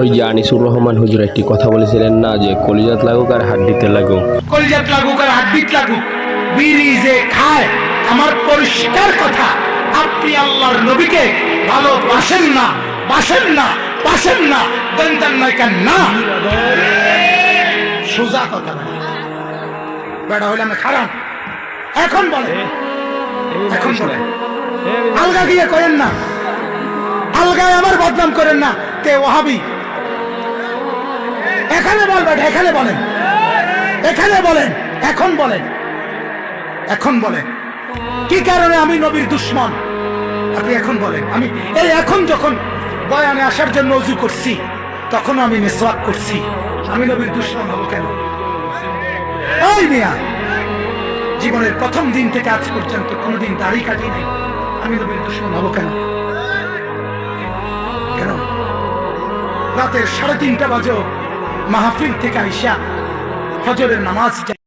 ওই যে আনিসুর রহমান হুজুর একটি কথা বলেছিলেন না যে কলিজাত লাগুক আর হাড্ডিতে লাগুক কলিজাত লাগুক আর হাড্ডিত লাগুক বিড়ি যে খায় আমার পরিষ্কার কথা আপনি আল্লাহর নবীকে ভালোবাসেন না বাসেন না বাসেন না দেন নয় কেন না সোজা কথা না বেড়া হইলে আমি খারাপ এখন বলে এখন বলে আলগা গিয়ে করেন না আলগায় আমার বদনাম করেন না। তে ওহাবি? এখানে বলবেন, এখানে বলেন। এখানে বলেন, এখন বলেন। এখন বলেন। কি কারণে আমি নবীর দুশ্মন? আপনি এখন বলেন। আমি এই এখন যখন বয়ানে আসার জন্য অজু করছি, তখন আমি মেসওয়াক করছি। আমি নবীর দুশ্মন হব কেন? ওই মিয়া, জীবনের প্রথম দিন থেকে আজ পর্যন্ত কোনোদিন দাড়ি কাটি নাই। আমি নবীর দুশ্মন হব কেন? রাতের সাড়ে তিনটা বাজো মাহফিল থেকে আইসা ফজরের নামাজ